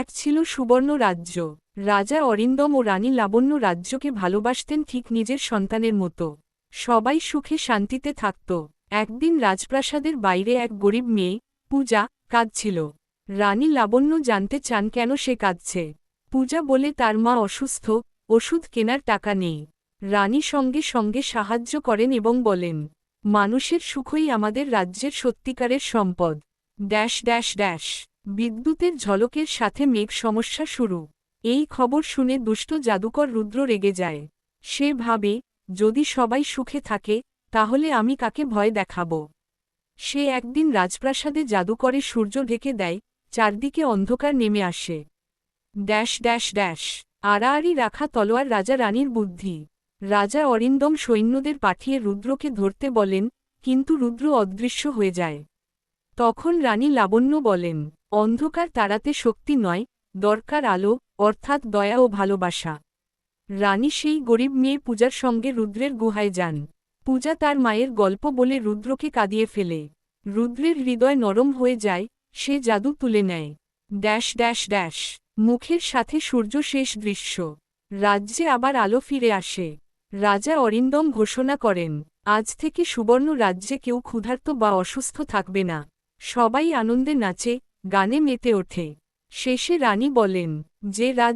এক ছিল সুবর্ণ রাজ্য। রাজা অরিন্দম ও রানী লাবণ্য রাজ্যকে ভালোবাসতেন ঠিক নিজের সন্তানের মতো। সবাই সুখে শান্তিতে থাকত। একদিন রাজপ্রাসাদের বাইরে এক গরিব মেয়ে, পূজা, কাঁদছিল। রানী লাবণ্য জানতে চান কেন সে কাঁদছে। পূজা বলে, তার মা অসুস্থ, ওষুধ কেনার টাকা নেই। রানী সঙ্গে সঙ্গে সাহায্য করেন এবং বলেন, মানুষের সুখই আমাদের রাজ্যের সত্যিকারের সম্পদ। Dash dash dash. বিদ্যুতের ঝলকের সাথে মেঘ সমস্যা শুরু। এই খবর শুনে দুষ্ট জাদুকর রুদ্র রেগে যায়। সে ভাবে, যদি সবাই সুখে থাকে, তাহলে আমি কাকে ভয় দেখাব? সে একদিন রাজপ্রাসাদে জাদুকরে সূর্য ঢেকে দেয়, চারদিকে অন্ধকার নেমে আসে। ড্যাশ ড্যাশ ড্যাশ, আড়াআড়ি রাখা তলোয়ার রাজা রানীর বুদ্ধি। রাজা অরিন্দম সৈন্যদের পাঠিয়ে রুদ্রকে ধরতে বলেন, কিন্তু রুদ্র অদৃশ্য হয়ে যায়। তখন রানী লাবণ্য বলেন অন্ধকার তাড়াতে শক্তি নয়, দরকার আলো, অর্থাৎ দয়া ও ভালোবাসা। রানী সেই গরিব মেয়ে পূজার সঙ্গে রুদ্রের গুহায় যান। পূজা তার মায়ের গল্প বলে রুদ্রকে কাঁদিয়ে ফেলে। রুদ্রের হৃদয় নরম হয়ে যায়, সে জাদু তুলে নেয়। ড্যাশ ড্যাশ ড্যাশ, মুখের সাথে সূর্য শেষ দৃশ্য। রাজ্যে আবার আলো ফিরে আসে। রাজা অরিন্দম ঘোষণা করেন, আজ থেকে সুবর্ণ রাজ্যে কেউ ক্ষুধার্ত বা অসুস্থ থাকবে না। সবাই আনন্দে নাচে গানে মেতে ওঠে। শেষে রানী বলেন যে রাজ